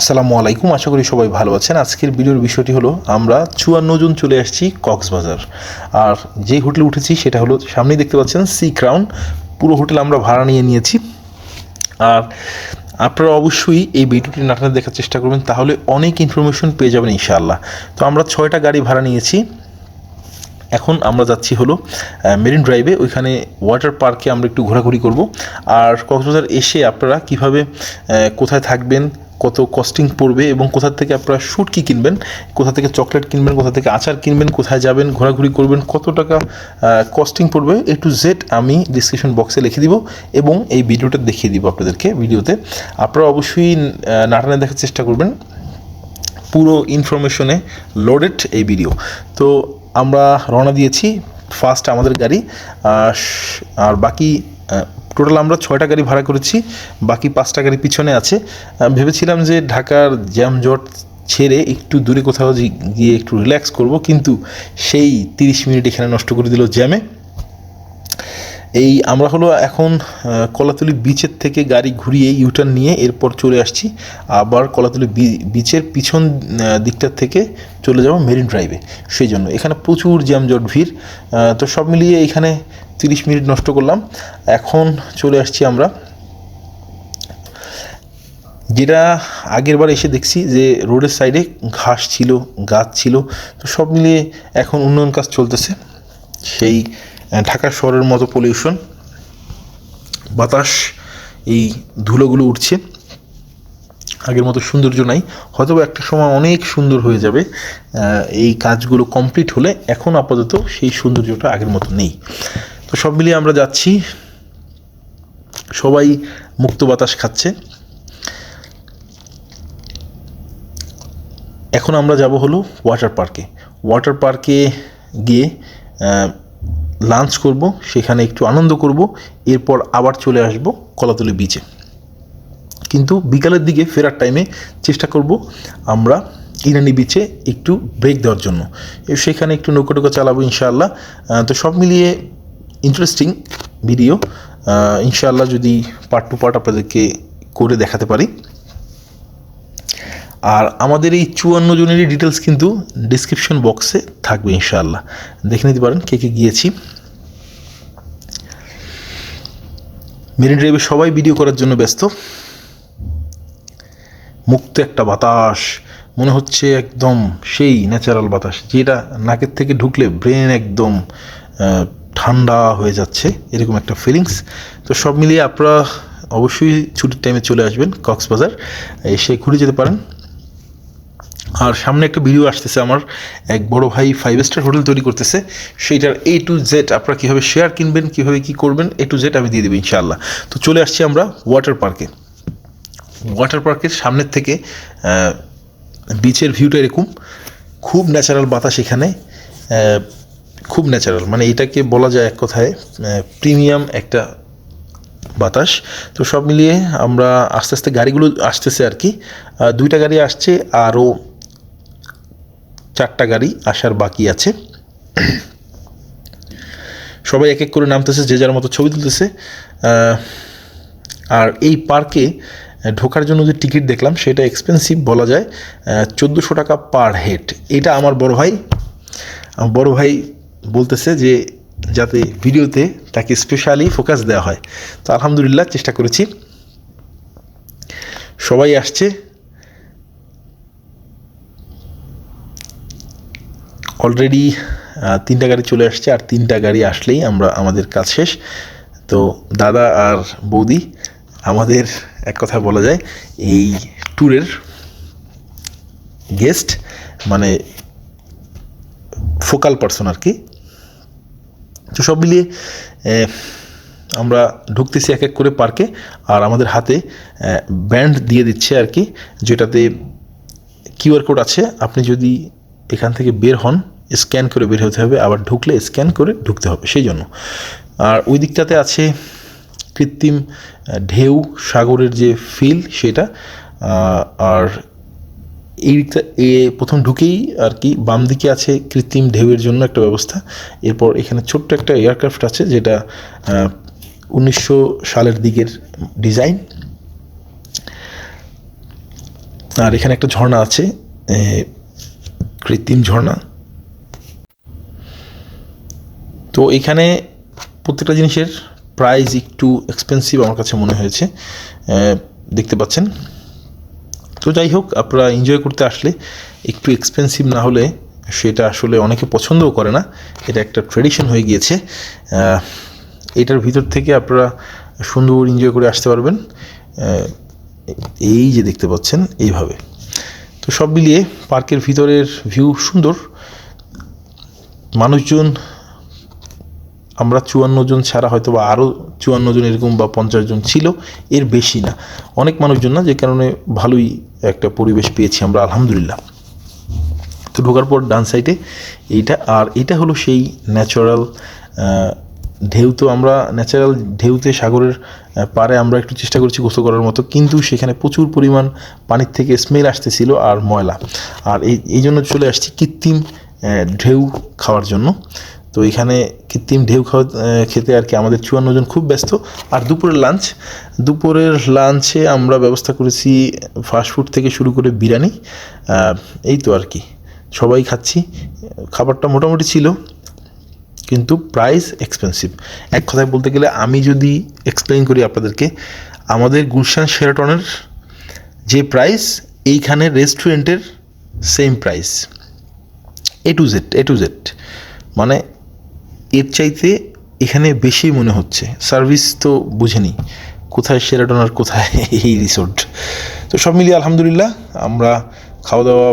আসসালামু আলাইকুম, আশা করি সবাই ভালো আছেন। আজকের ভিডিওর বিষয়টি হলো, আমরা চুয়ান্ন জন চলে আসছি কক্সবাজার। আর যে হোটেলে উঠেছি সেটা হলো, সামনেই দেখতে পাচ্ছেন সি ক্রাউন। পুরো হোটেল আমরা ভাড়া নিয়ে নিয়েছি। আর আপনারা অবশ্যই এই ভিডিওটি নাটনে দেখার চেষ্টা করবেন, তাহলে অনেক ইনফরমেশন পেয়ে যাবেন ইনশাআল্লাহ। তো আমরা ছয়টা গাড়ি ভাড়া নিয়েছি। এখন আমরা যাচ্ছি হলো মেরিন ড্রাইভে। ওইখানে ওয়াটার পার্কে আমরা একটু ঘোরাঘুরি করব। আর কক্সবাজার এসে আপনারা কীভাবে কোথায় থাকবেন কত কস্টিং পড়বে এবং কোথা থেকে আপনারা শ্যুট কী কিনবেন, কোথা থেকে চকলেট কিনবেন, কোথা থেকে আচার কিনবেন, কোথায় যাবেন, ঘোরাঘুরি করবেন, কত টাকা কস্টিং পড়বে এ টু জেড আমি ডিসক্রিপশন বক্সে লিখে দিব এবং এই ভিডিওটা দেখিয়ে দিব আপনাদেরকে ভিডিওতে। আপনারা অবশ্যই নাটানে দেখার চেষ্টা করবেন। পুরো ইনফরমেশনে লোডেড এই ভিডিও তো আমরা রওনা দিয়েছি ফার্স্ট আমাদের গাড়ি, আর বাকি টোটাল আমরা ছয়টা গাড়ি ভাড়া করেছি, বাকি পাঁচটা গাড়ি পিছনে আছে। ভেবেছিলাম যে ঢাকার জ্যামজট ছেড়ে একটু দূরে কোথাও গিয়ে একটু রিল্যাক্স করব, কিন্তু সেই তিরিশ মিনিট এখানে নষ্ট করে দিল জ্যামে। এই আমরা হলো এখন কলাতলি বিচের থেকে গাড়ি ঘুরিয়ে ইউটার্ন নিয়ে এরপর চলে আসছি। আবার কলাতলি বিচের পিছন দিকটার থেকে চলে যাব মেরিন ড্রাইভে সেই জন্য এখানে প্রচুর জ্যামজট ভিড়। তো সব মিলিয়ে এখানে তিরিশ মিনিট নষ্ট করলাম। এখন চলে আসছি আমরা। যেটা আগের বার এসে দেখছি যে রোডের সাইডে ঘাস ছিল, গাছ ছিল, তো সব মিলিয়ে এখন উন্নয়ন কাজ চলতেছে। সেই ঢাকা শহরের মতো পলিউশন বাতাস, এই ধুলোগুলো উঠছে। আগের মতো সৌন্দর্য নাই। হয়তো একটা সময় অনেক সুন্দর হয়ে যাবে। এই কাজগুলো কমপ্লিট হলে এখন আপাতত সেই সৌন্দর্যটা আগের মতো নেই। তো সব মিলিয়ে আমরা যাচ্ছি। সবাই মুক্ত বাতাস খাচ্ছে। এখন আমরা যাব হলো ওয়াটার পার্কে ওয়াটার পার্কে গিয়ে লাঞ্চ করব, সেখানে একটু আনন্দ করব, এরপর আবার চলে আসব কলাতলি বিচে কিন্তু বিকালের দিকে ফেরার টাইমে চেষ্টা করব আমরা ইরানি বিচে একটু ব্রেক দেওয়ার জন্য। সেখানে একটু নৌকো টোকা চালাবো ইনশাআল্লাহ। তো সব মিলিয়ে ইন্টারেস্টিং ভিডিও ইনশাআল্লাহ যদি পার্ট টু পার্ট আপনাদেরকে করে দেখাতে পারি। আর আমাদের এই চুয়ান্ন জনেরই ডিটেলস কিন্তু ডিসক্রিপশন বক্সে থাকবে ইনশাআল্লাহ। দেখে নিতে পারেন কে কে গিয়েছি। মেরিন ড্রাইভে সবাই ভিডিও করার জন্য ব্যস্ত। মুক্ত একটা বাতাস, মনে হচ্ছে একদম সেই ন্যাচারাল বাতাস, যেটা নাকের থেকে ঢুকলে ব্রেন একদম ঠান্ডা হয়ে যাচ্ছে, এরকম একটা ফিলিংস তো সব মিলিয়ে আপনারা অবশ্যই ছুটির টাইমে চলে আসবেন কক্সবাজার, এসে ঘুরে যেতে পারেন। আর সামনে একটা ভিডিও আসতেছে আমার, এক বড় ভাই ফাইভ স্টার হোটেল তৈরি করতেছে, সেইটার এ টু জেড আপনারা কীভাবে শেয়ার কিনবেন, কীভাবে কী করবেন এ টু জেড আমি দিয়ে দেবো ইনশাআল্লাহ। তো চলে আসছি আমরা ওয়াটার পার্কে ওয়াটার পার্কের সামনের থেকে বিচের ভিউটা এরকম। খুব ন্যাচারাল বাতাস এখানে। খুব ন্যাচারাল মানে এটাকে বলা যায় এক কথায় প্রিমিয়াম একটা বাতাস। তো সব মিলিয়ে আমরা আস্তে আস্তে গাড়িগুলো আসতেছে আর কি। দুইটা গাড়ি আসছে, আরও চারটা গাড়ি আসার বাকি আছে। সবাই এক এক করে নামতেছে, যে যার মতো ছবি তুলতেছে। আর এই পার্কে ঢোকার জন্য যে টিকিট দেখলাম, সেটা এক্সপেন্সিভ বলা যায়। চোদ্দোশো টাকা পার হেড এটা আমার বড় ভাই, আমার বড় ভাই বলতেছে যে যাতে ভিডিওতে তাকে স্পেশালি ফোকাস দেওয়া হয়। তো আলহামদুলিল্লাহ চেষ্টা করেছি। সবাই আসছে। অলরেডি তিনটা গাড়ি চলে আসছে আর তিনটা গাড়ি আসলেই আমরা আমাদের কাজ শেষ। তো দাদা আর বৌদি, আমাদের এক কথা বলা যায়, এই ট্যুরের গেস্ট মানে ফোকাল পার্সন আর কি। তো সব মিলিয়ে আমরা ঢুকতেছি এক এক করে পার্কে আর আমাদের হাতে ব্যান্ড দিয়ে দিচ্ছে আর কি, যেটাতে কিউআর কোড আছে। আপনি যদি এখান থেকে বের হন স্ক্যান করে বের হতে হবে, আবার ঢুকলে স্ক্যান করে ঢুকতে হবে, সেই জন্য। আর ওই দিকটাতে আছে কৃত্রিম ঢেউ, সাগরের যে ফিল সেটা আর এই দিকটা এ প্রথম ঢুকেই আর কি বাম দিকে আছে কৃত্রিম ঢেউয়ের জন্য একটা ব্যবস্থা। এরপর এখানে ছোট্ট একটা এয়ারক্রাফট আছে যেটা উনিশশো সালের দিকের ডিজাইন। আর এখানে একটা ঝর্ণা আছে কৃত্রিম ঝর্ণা। তো এখানে প্রত্যেকটা জিনিসের প্রাইস একটু এক্সপেন্সিভ আমার কাছে মনে হয়েছে দেখতে পাচ্ছেন। তো যাই হোক, আপনারা এনজয় করতে আসলে একটু এক্সপেন্সিভ না হলে সেটা আসলে অনেকে পছন্দও করে না। এটা একটা ট্রেডিশন হয়ে গিয়েছে। এটার ভিতর থেকে আপনারা সুন্দর এনজয় করে আসতে পারবেন। এই যে দেখতে পাচ্ছেন, এইভাবে। তো সব মিলিয়ে পার্কের ভিতরের ভিউ সুন্দর। মানুষজন আমরা চুয়ান্ন জন ছাড়া হয়তো বা আরও চুয়ান্ন জন এরকম বা পঞ্চাশ জন ছিল, এর বেশি না। অনেক মানুষজন না যে কারণে ভালোই একটা পরিবেশ পেয়েছি আমরা, আলহামদুলিল্লাহ। তো ঢোকার পর ডান সাইডে এইটা, আর এটা হলো সেই ন্যাচারাল ঢেউ তো আমরা ন্যাচারাল ঢেউতে সাগরের পাড়ে আমরা একটু চেষ্টা করছি গোসল করার মতো, কিন্তু সেখানে প্রচুর পরিমাণ পানির থেকে স্মেল আসতেছিল আর ময়লা। আর এই এই জন্য চলে আসছি কৃত্রিম ঢেউ খাওয়ার জন্য। তো এখানে কৃত্রিম ঢেউ খাওয়া খেতে আর কি আমাদের চুয়ান্ন জন খুব ব্যস্ত। আর দুপুরের লাঞ্চ দুপুরের লাঞ্চে আমরা ব্যবস্থা করেছি ফাস্টফুড থেকে শুরু করে বিরিয়ানি এই তো আর কি। সবাই খাচ্ছি, খাবারটা মোটামুটি ছিল, কিন্তু প্রাইস এক্সপেন্সিভ এক কথায় বলতে গেলে আমি যদি এক্সপ্লেন করি আপনাদেরকে, আমাদের গুলশান শেরাটনের যে প্রাইস এইখানে রেস্টুরেন্টের same price A to Z A to Z মানে এর চাইতে এখানে বেশি মনে হচ্ছে। সার্ভিস তো বুঝেনি, কোথায় সেরাটন আর কোথায় এই রিসোর্ট তো সব মিলিয়ে আলহামদুলিল্লাহ আমরা খাওয়া দাওয়া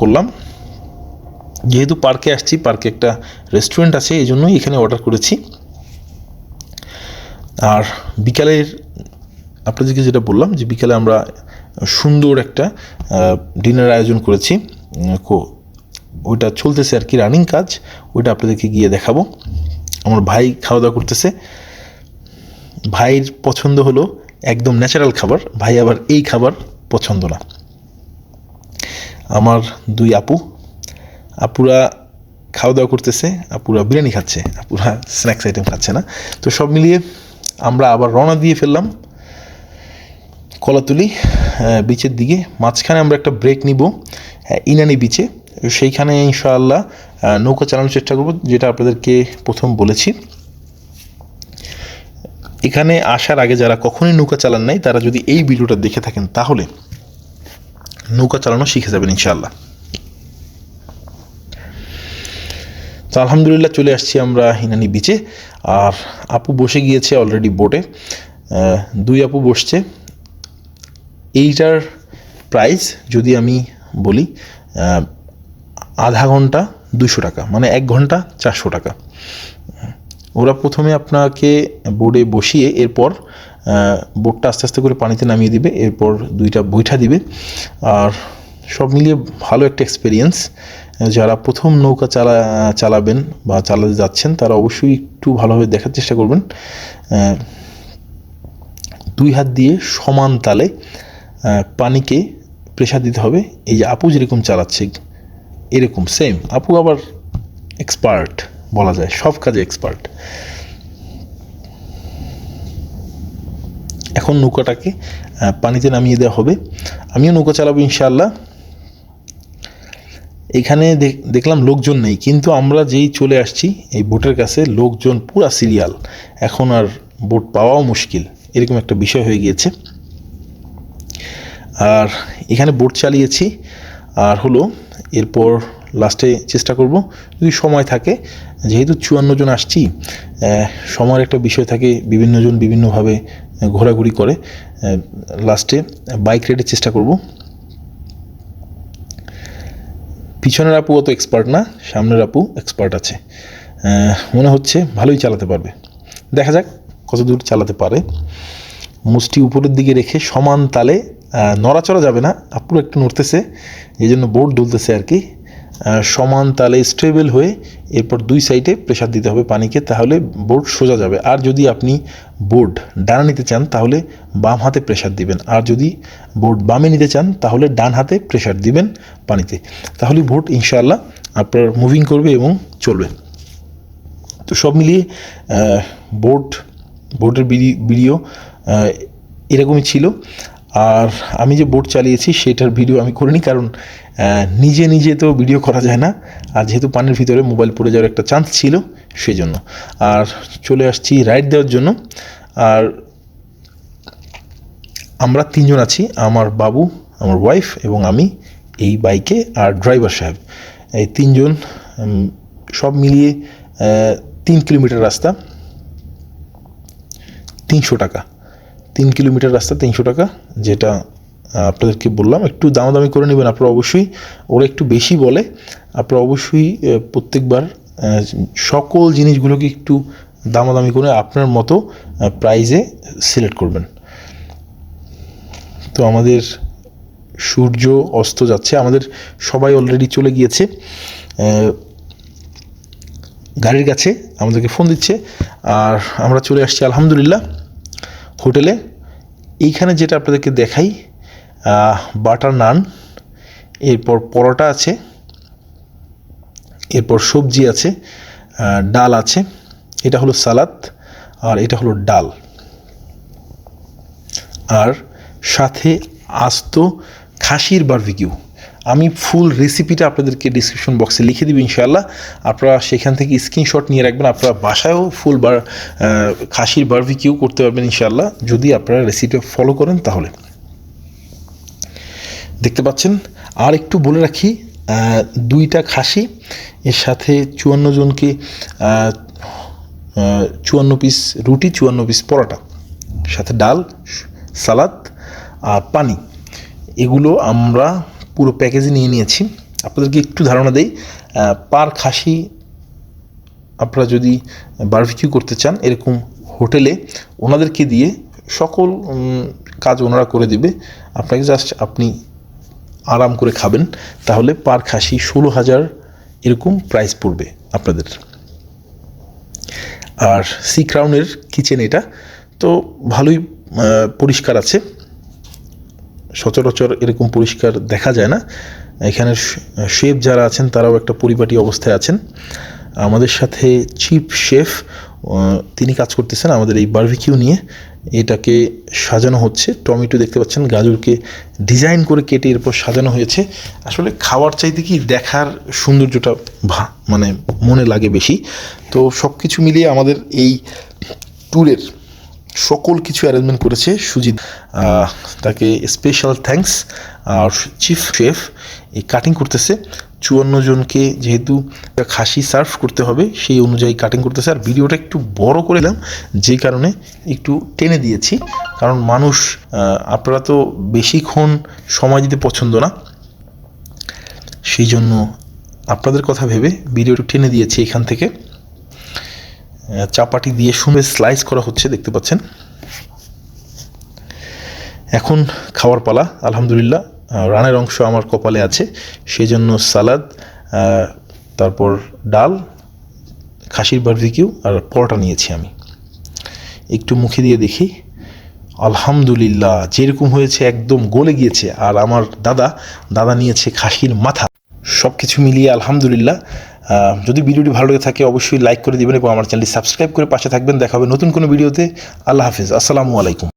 করলাম। যেহেতু পার্কে আসছি, পার্কে একটা রেস্টুরেন্ট আছে, এই জন্যই এখানে অর্ডার করেছি। আর বিকালের, আপনাদেরকে যেটা বললাম যে বিকালে আমরা সুন্দর একটা ডিনার আয়োজন করেছি ওইটা চলতেছে আর কি রানিং কাজ, ওইটা আপনাদেরকে গিয়ে দেখাবো। আমার ভাই খাওয়া দাওয়া করতেছে। ভাইয়ের পছন্দ হলো একদম ন্যাচারাল খাবার, ভাই আবার এই খাবার পছন্দ না। আমার দুই আপু, আপুরা খাওয়া দাওয়া করতেছে, আপুরা বিরিয়ানি খাচ্ছে, আপুরা স্ন্যাক্স আইটেম খাচ্ছে না। তো সব মিলিয়ে আমরা আবার রওনা দিয়ে ফেললাম কলাতুলি বিচের দিকে। মাঝখানে আমরা একটা ব্রেক নিব ইনানি বিচে সেইখানে ইনশাআল্লাহ নৌকা চালানোর চেষ্টা করব, যেটা আপনাদেরকে প্রথম বলেছি। এখানে আসার আগে যারা কখনোই নৌকা চালান নাই, তারা যদি এই ভিডিওটা দেখে থাকেন, তাহলে নৌকা চালানো শিখে যাবেন ইনশাআল্লাহ। তো আলহামদুলিল্লাহ চলে আসছি আমরা হিনানি বিচে আর আপু বসে গিয়েছে অলরেডি বোটে দুই আপু বসছে। এইটার প্রাইস যদি আমি বলি আধা ঘণ্টা দুশো টাকা মানে এক ঘণ্টা চারশো টাকা। ওরা প্রথমে আপনাকে বোর্ডে বসিয়ে এরপর বোর্ডটা আস্তে আস্তে করে পানিতে নামিয়ে দিবে, এরপর দুইটা বৈঠা দিবে। আর সব মিলিয়ে ভালো একটা এক্সপিরিয়েন্স যারা প্রথম নৌকা চালা, চালাবেন বা চালাতে যাচ্ছেন, তারা অবশ্যই একটু ভালোভাবে দেখার চেষ্টা করবেন। দুই হাত দিয়ে সমান তালে পানিকে প্রেশার দিতে হবে। এই যে আপু যেরকম চালাচ্ছে এরকম সেম আপু আবার এক্সপার্ট বলা যায়, সব কাজে এক্সপার্ট এখন নৌকাটাকে পানিতে নামিয়ে দেওয়া হবে। আমিও নৌকা চালাবো ইনশাআল্লাহ। এখানে দেখ- দেখলাম লোকজন নেই, কিন্তু আমরা যেই চলে আসছি, এই বোটের কাছে লোকজন পুরা সিরিয়াল এখন আর বোট পাওয়াও মুশকিল, এরকম একটা বিষয় হয়ে গিয়েছে। আর এখানে বোট চালিয়েছি, আর হলো এরপর লাস্টে চেষ্টা করব। যদি সময় থাকে, যেহেতু চুয়ান্ন জন আসছি সময়ের একটা বিষয় থাকে, বিভিন্ন জন বিভিন্নভাবে ঘোরাঘুরি করে লাস্টে বাইক রাইডের চেষ্টা করব। পিছনের আপু অত এক্সপার্ট না, সামনের আপু এক্সপার্ট আছে। মনে হচ্ছে ভালোই চালাতে পারবে। দেখা যাক কত দূর চালাতে পারে। মুষ্টি উপরের দিকে রেখে সমান তালে নড়াচড়া যাবে না, আপুর একটু নড়তেছে, এই জন্য বোর্ড দুলতেছে আর কি। সমান তালে স্টেবল হয়ে এরপর দুই সাইডে প্রেশার দিতে হবে পানিকে, তাহলে বোর্ড সোজা যাবে। আর যদি আপনি বোর্ড ডানা নিতে চান, তাহলে বাম হাতে প্রেশার দিবেন। আর যদি বোর্ড বামে নিতে চান, তাহলে ডান হাতে প্রেশার দিবেন পানিতে। তাহলে বোট ইনশাআল্লাহ আপনার মুভিং করবে এবং চলবে। তো সব মিলিয়ে বোট বোটের ভিডিও এরকমই ছিল। আর আমি যে বোট চালিয়েছি সেটার ভিডিও আমি করিনি, কারণ নিজে নিজে তো ভিডিও করা যায় না। আর যেহেতু পানির ভিতরে মোবাইল পড়ে যাওয়ার একটা চান্স ছিল সেই জন্য আর চলে আসছি রাইড দেওয়ার জন্য। আর আমরা তিনজন আছি, আমার বাবু, আমার ওয়াইফ এবং আমি, এই বাইকে আর ড্রাইভার সাহেব। এই তিনজন সব মিলিয়ে তিন কিলোমিটার রাস্তা, তিনশো টাকা। তিন কিলোমিটার রাস্তা, তিনশো টাকা, যেটা আপনাদেরকে বললাম। একটু দামাদামি করে নেবেন আপনারা অবশ্যই। ওরা একটু বেশি বলে। আপনারা অবশ্যই প্রত্যেকবার সকল জিনিসগুলোকে একটু দামাদামি করে আপনার মতো প্রাইজে সিলেক্ট করবেন। তো আমাদের সূর্য অস্ত যাচ্ছে। আমাদের সবাই অলরেডি চলে গিয়েছে। গাড়ির কাছে আমাদেরকে ফোন দিচ্ছে। আর আমরা চলে আসছি, আলহামদুলিল্লাহ। হোটেলে। এইখানে যেটা আপনাদেরকে দেখাই বাটার নান, এরপর পরোটা আছে, এরপর সবজি আছে ডাল আছে, এটা হলো সালাদ আর এটা হলো ডাল। আর সাথে আস্ত খাসির বারবিকিউ। আমি ফুল রেসিপিটা আপনাদেরকে ডিসক্রিপশন বক্সে লিখে দিব ইনশাআল্লাহ। আপনারা সেখান থেকে স্ক্রিনশট নিয়ে রাখবেন, আপনারা বাসায়ও ফুল বার খাসির বারবিকিউ করতে পারবেন ইনশাআল্লাহ। যদি আপনারা রেসিপিটা ফলো করেন তাহলে। দেখতে পাচ্ছেন, আর একটু বলে রাখি দুইটা খাসি, এর সাথে চুয়ান্ন জনকে চুয়ান্ন পিস রুটি, চুয়ান্ন পিস পরোটা, সাথে ডাল, সালাদ আর পানি। এগুলো আমরা পুরো প্যাকেজে নিয়ে নিয়েছি। আপনাদেরকে একটু ধারণা দেই পার খাসি আপনারা যদি বারবিকিউ করতে চান এরকম হোটেলে, ওনাদেরকে দিয়ে সকল কাজ ওনারা করে দিবে। আপনাকে জাস্ট আপনি আরাম করে খাবেন। তাহলে পার খাসি ষোলো হাজার এরকম প্রাইস পড়বে আপনাদের। আর সি ক্রাউনের কিচেন এটা, তো ভালোই পরিষ্কার আছে। সচরাচর এরকম পরিষ্কার দেখা যায় না। এখানে শেফ যারা আছেন, তারাও একটা পরিপাটি অবস্থায় আছেন। আমাদের সাথে চিফ শেফ তিনি কাজ করতেছেন আমাদের এই বারবিকিউ নিয়ে। এটাকে সাজানো হচ্ছে। টমেটো দেখতে পাচ্ছেন, গাজরকে ডিজাইন করে কেটে এরপর সাজানো হয়েছে। আসলে খাওয়ার চাইতে কি দেখার সৌন্দর্যটা মানে মনে লাগে বেশি। তো সব কিছু মিলিয়ে আমাদের এই ট্যুরের সকল কিছু অ্যারেঞ্জমেন্ট করেছে সুজিত। তাকে স্পেশাল থ্যাঙ্কস আর চিফ শেফ এই কাটিং করতেছে। চুয়ান্ন জনকে যেহেতু খাসি সার্ভ করতে হবে, সেই অনুযায়ী কাটিং করতেছে। আর ভিডিওটা একটু বড় করে দিলাম, যে কারণে একটু টেনে দিয়েছি। কারণ মানুষ আপনারা তো বেশিক্ষণ সময় দিতে পছন্দ না। সেই জন্য আপনাদের কথা ভেবে ভিডিওটা টেনে দিয়েছি এখান থেকে। চাপাটি দিয়ে সুন্দর স্লাইস করা হচ্ছে, দেখতে পাচ্ছেন। এখন খাওয়ার পালা, আলহামদুলিল্লাহ। রানের অংশ আমার কপালে আছে সেই জন্য সালাদ তারপর ডাল, খাসির বারবিকিউ আর পরোটা নিয়েছি আমি। একটু মুখে দিয়ে দেখি, আলহামদুলিল্লাহ, যেরকম হয়েছে একদম গলে গিয়েছে। আর আমার দাদা দাদা নিয়েছে খাসির মাথা। সব কিছু মিলিয়ে আলহামদুলিল্লাহ যদি ভিডিওটি ভালো লেগে থাকে, অবশ্যই লাইক করে দেবেন এবং আমার চ্যানেলটি সাবস্ক্রাইব করে পাশে থাকবেন। দেখা হবে নতুন কোনো ভিডিওতে। আল্লাহ হাফিজ। আসসালামু আলাইকুম।